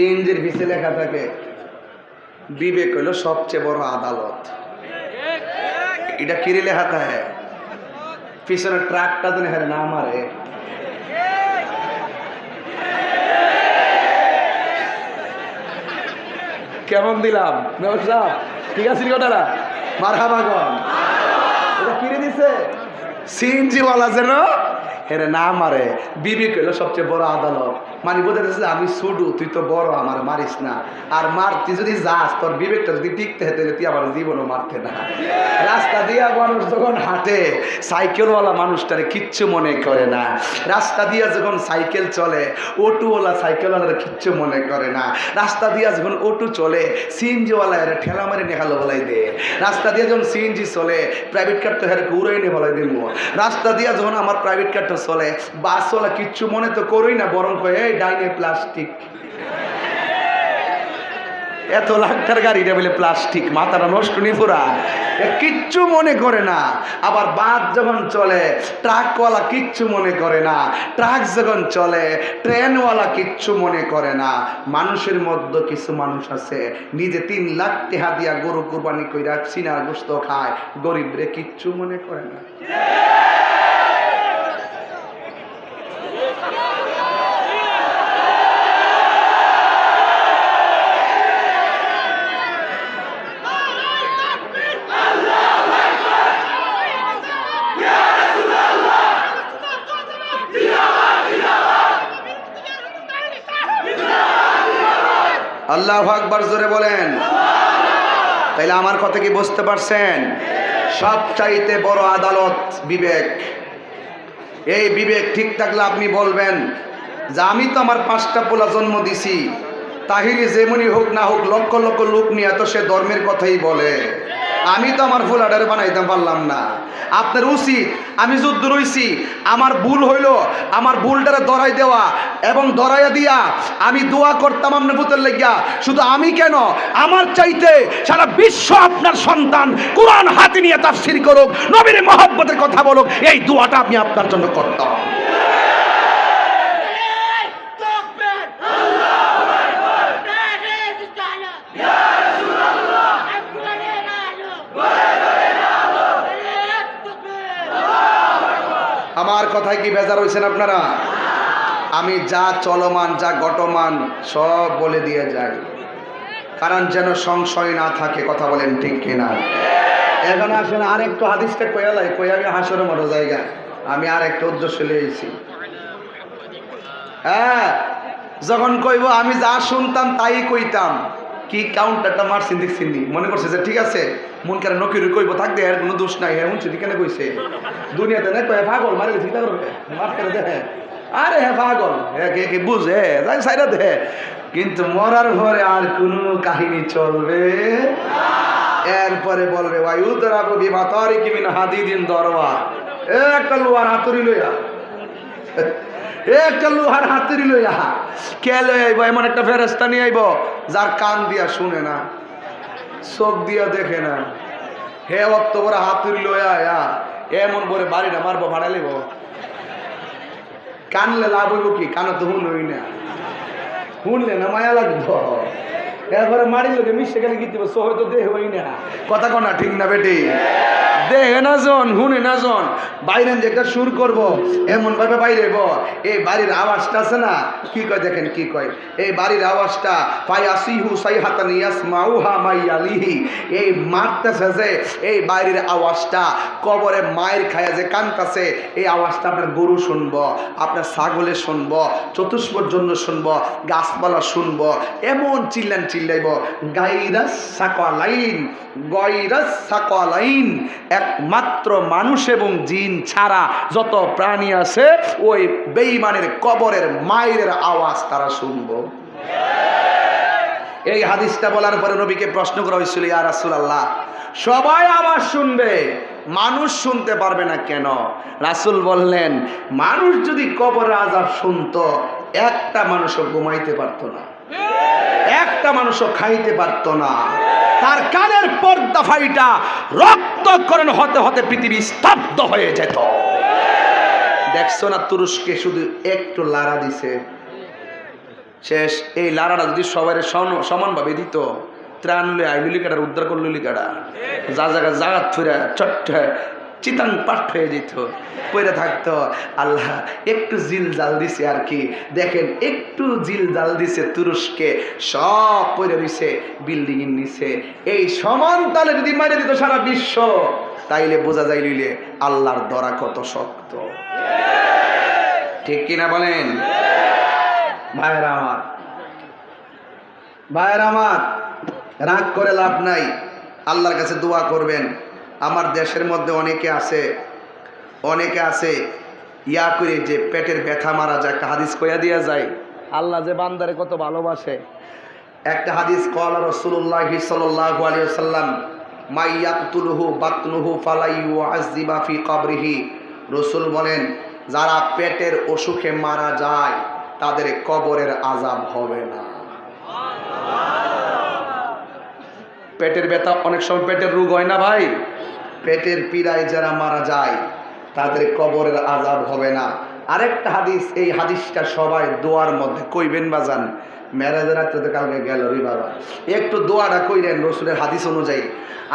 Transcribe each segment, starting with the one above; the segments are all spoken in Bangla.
সিএনজির ভিসে লেখা থাকে, বিবেক হইল সবচেয়ে বড় আদালত। এটা কিরে লেখা থাকে? পিছনে ট্রাকটা তো নেহারে না মারে। কেমন দিলাম? ঠিক আছে কথাটা? মার হাবাগন এটা কিনে দিছে? সিএনজি ওয়ালা যেন হেরে না মারে, বিবেক হলো সবচেয়ে বড় আদালত। মানে বোঝা যাচ্ছে আমি সুডু তুই তো বড়, আমার মারিস না। আর মার, তুই যদি যাস, তোর বিবেকটা যদি টিকতে তাহলে তুই আমার জীবনও মারতে না। রাস্তা দিয়া মানুষ যখন হাঁটে, সাইকেলওয়ালা মানুষটারে কিচ্ছু মনে করে না। রাস্তা দিয়া যখন সাইকেল চলে, অটোওয়ালা সাইকেলওয়ালারা কিচ্ছু মনে করে না। রাস্তা দিয়া যখন অটো চলে, সিএনজিওয়ালা এরা ঠেলা মারে নেখালো বলাই দে। রাস্তা দিয়ে যখন সিএনজি চলে প্রাইভেট কার তো হেরে উড়াই নে বলাই দিব রাস্তা দিয়া যখন আমার প্রাইভেট কারটা চলে, বাসওয়ালা কিচ্ছু মনে তো করই না, বরং কয়ে ডাইনে প্লাস্টিক এত লাখটার গাড়িটা বলে প্লাস্টিক, মাথাটা নষ্ট নি পুরা। কিচ্ছু মনে করে না। আবার বাস যখন চলে, ট্রাকওয়ালা কিচ্ছু মনে করে না। ট্রাক যখন চলে, ট্রেনওয়ালা কিচ্ছু মনে করে না। মানুষের মধ্যে কিছু মানুষ আছে, নিজে তিন লাখ টেহা দিয়া গরু কুরবানি কইরা সিনার গোস্ত খায়। গরিবরে কিচ্ছু মনে করে না। আল্লাহ আকবার জোরে বলেন। তাইলে আমার কথা কি বুঝতে পারছেন? সব চাইতে বড় আদালত বিবেক। এই বিবেক ঠিক থাকলে আপনি বলবেন যে আমি তো আমার পাঁচটা পোলা জন্ম দিছি। তাহিরি যেমনি হোক না হোক লক্ষ লক্ষ লোক নিয়ে তো সে ধর্মের কথাই বলে। আমি তো আমার ফুলাডারে বানাইতে পারলাম না। আপনার উচিত আমি যুদ্ধ রইছি, আমার ভুল হইল, আমার ভুলটারে দরাই দেওয়া এবং দরাইয়া দিয়া আমি দোয়া করতাম আপনার পুতের লেগিয়া। শুধু আমি কেন? আমার চাইতে সারা বিশ্ব আপনার সন্তান কোরআন হাতে নিয়ে তাফসির করুক, নবীর মহব্বতের কথা বলুক, এই দোয়াটা আমি আপনার জন্য করতাম। আমার কথায় কি বেজার হয়েছেন আপনারা? আমি যা চলমান, যা গটমান সব বলে দিয়ে যাই। কারণ যেন সংশয় না থাকে, কথা বলেন ঠিক কিনা? এখন আসেন আর একটু হাদিসটা কয়ালাই কই আমি হাসর মতো জায়গা। আমি আর একটু উদ্দেশ্য হ্যাঁ যখন কইব আমি যা শুনতাম তাই কইতাম। কি কাউন্টারটা মারছি দেখছি নি। মনে করছে যে ঠিক আছে, মন করে নকির কইব, থাক দে এর কোনো দোষ নাই হ্যাঁ শুনছি কেন কইছে? দুনিয়াতে না কয়ে, পাগল মারে গেছি তা করবে মাফ করে দে আরে হ্যাঁ পাগল হ্যাঁ কে কে, বুঝে যাই সাইরা দে কিন্তু মরার পরে আর কোনো কাহিনী চলবে? এরপরে বলবে ভাই উদরা কবি বাতারি কিমিন হাদি দিন দরওয়া একটা লোয়ার হাতুরি লইয়া। একটা লোহার হাতুড়ি লই আহা। কে লই আইব? এমন একটা ফেরস্তা নিয়ে আইব, যার কান দিয়া শুনে না, চোখ দিয়া দেখে না। হে অত বড় হাতুরি লইয়া আয়া, এমন করে বাড়িটা মারবো ভাড়া লিব কানলে লাভ হইব কি? কানে তো হুন হই না। শুনলে না মায়া লাগতো এরপরে মারি লোকে মিশে গেলে কি দিব? সহ তো দেহ হই না। কথা কনা ঠিক না বেটি? দেহে না জন, হুনে না জন। বাইরে যে একটা সুর করব, এমন ভাবে বাইরে এই বাড়ির আওয়াজটা আছে না? কি কয় দেখেন, কি কয়? এই বাড়ির আওয়াজটা পাই আসিহু সাই হাতানি ইয়াসমাউ হা মাই আলিহি এই মারতেছে যে, এই বাড়ির আওয়াজটা, কবরে মায়ের খায়া যে কানতাছে, এই আওয়াজটা আপনার গরু শুনব, আপনার ছাগলে শুনব চতুষ্পর জন্য শুনব, গাছপালা শুনব, এমন চিল্লান চিল্লান চিল্লাইব, গাইরাস সাকলাইন গয়রাস সাকলাইন একমাত্র মানুষ এবং জিন ছাড়া যত প্রাণী আছে, ওই বেঈমানের কবরের মায়ের আওয়াজ তারা শুনব। এই হাদিসটা বলার পরে নবীকে প্রশ্ন করা হয়েছিল, ইয়া রাসূলুল্লাহ, সবাই আওয়াজ শুনবে, মানুষ শুনতে পারবে না কেন? রাসুল বললেন, মানুষ যদি কবর আজাব শুনতো, একটা মানুষও ঘুমাইতে পারতো না। একটা মানুষও খাইতে পারতো না। তার কানের পর্দা ফাইটা রক্তকরণ হতে হতে পৃথিবী স্তব্ধ হয়ে যেত। দেখছ না তুরস্কে শুধু একটু লারা দিছে? শেষ, এই লারাটা যদি সবাই সম- সমানভাবে দিত, ত্রাণ লই আইলুলি কাটার উদ্ধার করলুলি কাটা যা জায়গা জাগাত ফুরা চট্ট চিতাং পাঠ হয়ে যেত, পড়ে থাকতো। আল্লাহ একটু জিল জাল দিছে আর কি। দেখেন, একটু জিল জাল দিছে তুরস্কে, সব পড়ে দিছে বিল্ডিং এর নিচে। এই সমান তালে যদি মারে দিত সারা বিশ্ব, তাইলে বোঝা যায় লইলে আল্লাহর দরা কত শক্ত। ঠিক কিনা বলেন? ভাইয়ের আমার ভাইয়ের আমার, রাগ করে লাভ নাই। আল্লাহর কাছে দোয়া করবেন। আমার দেশের মধ্যে অনেকে আছে অনেকে আছে, ইয়া করে যে পেটের ব্যথা মারা যায়। একটা হাদিস কইয়া দিয়া যায়, আল্লাহ যে বান্দারে কত ভালোবাসে। একটা হাদিস, কল রসুল্লাহ সাল্লাহ আলিয়া সাল্লাম মাইয়াকুলহু বাতনুহু ফালাইউ আজিবা ফি কবরিহি। রসুল বলেন, যারা পেটের অসুখে মারা যায়, তাদের কবরের আজাব হবে না। পেটের ব্যথা, অনেক সময় পেটের রোগ হয় না ভাই? পেটের পীড়ায় যারা মারা যায়, তাদের কবরের আজাব হবে না। আরেকটা হাদিস, এই হাদিসটা সবাই দোয়ার মধ্যে কইবেন বা যান মেরাজের রাত্রে কালকে গেল রে বাবা। একটু দোয়াটা কইলেন রসুলের হাদিস অনুযায়ী।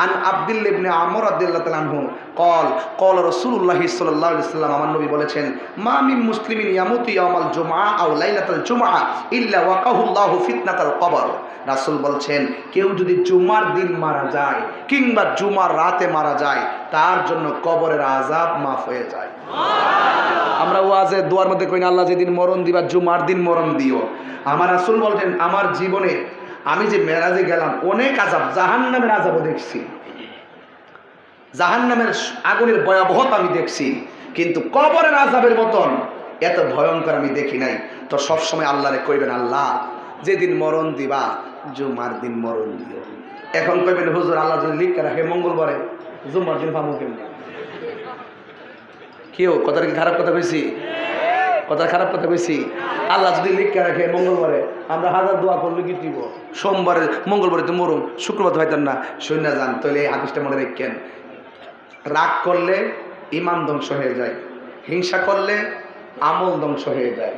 আন আব্দুল ইবনে আমর আব্দুল্লাহ তালানহু কল কল রসুল্লাহ সাল্লাহ সাল্লাম আমার নবী বলেছেন, মা মিন মুসলিমিন ইয়ামুতু ইয়ামাল জুমআ আও লাইলাতাল জুমআ ইল্লা ওয়াকাহুল্লাহু ফিতনাতাল কবর। রাসূল বলছেন, কেউ যদি জুমার দিন মারা যায় কিংবা জুমার রাতে মারা যায় তার জন্য কবরের আজাব মাফ হয়ে যায়। আমরা ওয়াজে দোয়ার মধ্যে কই না, আল্লাহ যেদিন মরণ দিবা, জুমার দিন মরণ দিও। আমার রাসূল বলছেন আমার জীবনে আমি যে মেরাজে গেলাম, অনেক আজাব জাহান্নামের আজাবও দেখছি। জাহান্নামের আগুনের ভয়াবহতা আমি দেখছি। কিন্তু কবরের আজাবের মতন এত ভয়ঙ্কর আমি দেখি নাই। তো সবসময় আল্লাহরে কইবেন, আল্লাহ, যেদিন মরণ দিবা, জুমার দিন মরণ দিও। এখন কইবেন, হুজুর, আল্লাহ যদি লিখে রাখে মঙ্গলবারে কথাটা কি খারাপ কথা কইছি? কথা খারাপ কথা কইছি? আল্লাহ যদি লিখে রাখে মঙ্গলবারে, আমরা হাজার দোয়া করলে কি সোমবারে, মঙ্গলবারে তো মরুন শুক্রবার না। যান তাহলে এই হাদিসটা মনে রাগ করলে ইমান ধ্বংস হয়ে যায়, হিংসা করলে আমল ধ্বংস হয়ে যায়।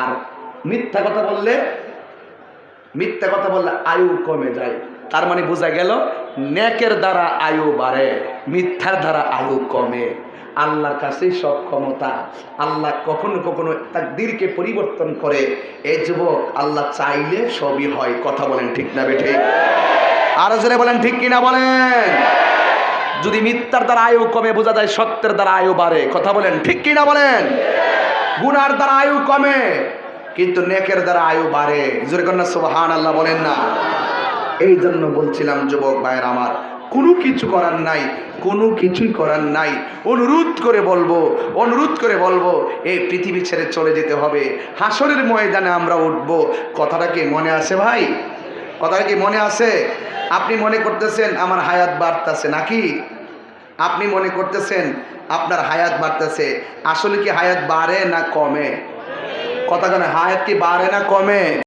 আর মিথ্যা কথা বললে, মিথ্যা কথা বললে আয়ু কমে যায়। তার মানে বোঝা গেল নেকের দ্বারা আয়ু বাড়ে, মিথ্যার দ্বারা আয়ু কমে। আল্লাহর কাছেই সব ক্ষমতা। আল্লাহ কখনো কখনো তার দীর্ঘে পরিবর্তন করে। এই যুবক, আল্লাহ চাইলে সবই হয়। কথা বলেন ঠিক না বেঠে? আরও জোরে বলেন, ঠিক কিনা বলেন? যদি মিথ্যার দ্বারা আয়ু কমে, বোঝা যায় সত্যের দ্বারা আয়ু বাড়ে। কথা বলেন, ঠিক কিনা বলেন? গুনার দ্বারা আয়ু কমে, কিন্তু নেকের দ্বারা আয়ু বাড়ে। জোরে কন্যা সুবহান আল্লাহ বলেন না। এই জন্য বলছিলাম, যুবক ভাইয়ের আমার, কোনো কিছু করার নাই, কোনো কিছুই করার নাই। অনুরোধ করে বলব, অনুরোধ করে বলব, এই পৃথিবী ছেড়ে চলে যেতে হবে। হাসরের ময়দানে আমরা উঠবো। কথাটা কি মনে আছে ভাই? কথাটা কি মনে আছে? আপনি মনে করতেছেন আমার হায়াত বাড়তেছে নাকি? আপনি মনে করতেছেন আপনার হায়াত বাড়তেছে। আসলে কি হায়াত বাড়ে না কমে? কথা কেন, হায়াত কি বাড়ে না কমে?